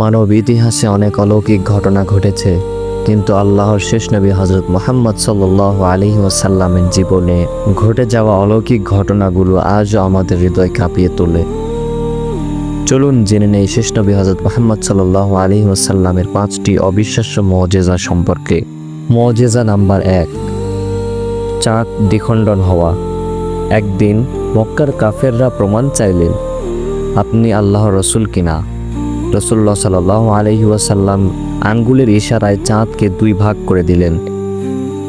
মানব ইতিহাসে অনেক অলৌকিক ঘটনা ঘটেছে, কিন্তু আল্লাহর শেষ নবী হজরত মোহাম্মদ সাল্লাহ আলী ওয়াসাল্লামের জীবনে ঘটে যাওয়া অলৌকিক ঘটনাগুলো আজও আমাদের হৃদয় কাঁপিয়ে তোলে। চলুন জেনে নেই শেষ নবী হজরত মোহাম্মদ সাল্লাহ আলী ওয়াসাল্লামের পাঁচটি অবিশ্বাস্য মজেজা সম্পর্কে। মজেজা নাম্বার এক, চাঁদ দ্বিখণ্ডন হওয়া। একদিন মক্কার কাফেররা প্রমাণ চাইলেন, আপনি আল্লাহ রসুল কিনা? রসুল্লাহ সাল্লাহ আলহি ওয়াসাল্লাম আঙ্গুলের ইশারায় চাঁদকে দুই ভাগ করে দিলেন।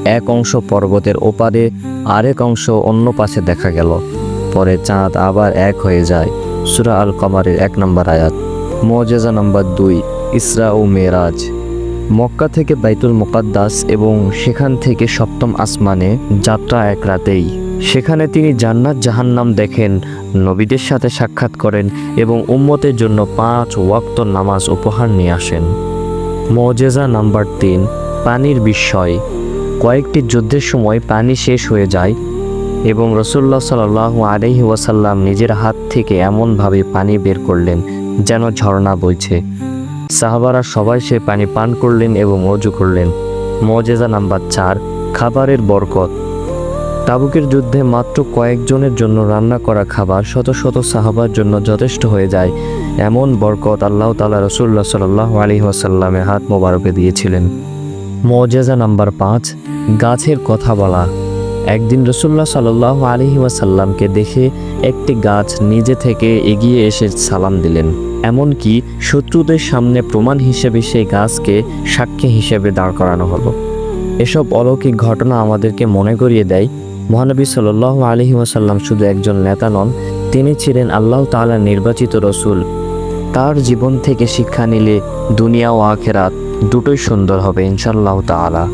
এক অংশ পর্বতের ওপারে, আরেক অংশ অন্য পাশে দেখা গেল। পরে চাঁদ আবার এক হয়ে যায়। সুরা আল কমারের এক নম্বর আয়াত। মজেজা নম্বর দুই, ইসরা ও মেরাজ। মক্কা থেকে বাইতুল মোকাদ্দাস এবং সেখান থেকে সপ্তম আসমানে যাত্রা এক রাতেই। সেখানে তিনি জান্নাত জাহান্নাম দেখেন, নবীদের সাথে সাক্ষাৎ করেন এবং উম্মতের জন্য পাঁচ ওয়াক্ত নামাজ উপহার নিয়ে আসেন। মজেজা নাম্বার তিন, পানির বিস্ময়। কয়েকটি যুদ্ধের সময় পানি শেষ হয়ে যায় এবং রসুল্লাহ সাল্লাহ আলহি ওয়াসাল্লাম নিজের হাত থেকে এমনভাবে পানি বের করলেন যেন ঝর্ণা বইছে। সাহাবারা সবাই সে পানি পান করলেন এবং অজু করলেন। মজেজা নাম্বার চার, খাবারের বরকত। তাবুকের যুদ্ধে মাত্র কয়েকজনের জন্য রান্না করা খাবার শত শত সাহাবার জন্য যথেষ্ট হয়ে যায়। এমন বরকত আল্লাহ তালা রসুল্লাহ সাল্লাহ আলী ওয়াসাল্লামের হাত মোবারকে দিয়েছিলেন। মজেজা নাম্বার পাঁচ, গাছের কথা বলা। একদিন রসুল্লাহ সাল্লাহ আলী ওয়াসাল্লামকে দেখে একটি গাছ নিজে থেকে এগিয়ে এসে সালাম দিলেন। এমনকি শত্রুদের সামনে প্রমাণ হিসেবে সেই গাছকে সাক্ষী হিসেবে দাঁড় করানো হলো। এসব অলৌকিক ঘটনা আমাদেরকে মনে করিয়ে দেয় মহানবী সাল্লাহ আলহি ওয়াসাল্লাম শুধু একজন নেতা নন, তিনি ছিলেন আল্লাহ তাআলার নির্বাচিত রসুল। তার জীবন থেকে শিক্ষা নিলে দুনিয়া ও আখেরাত দুটোই সুন্দর হবে ইনশাল্লাহ তাআলা।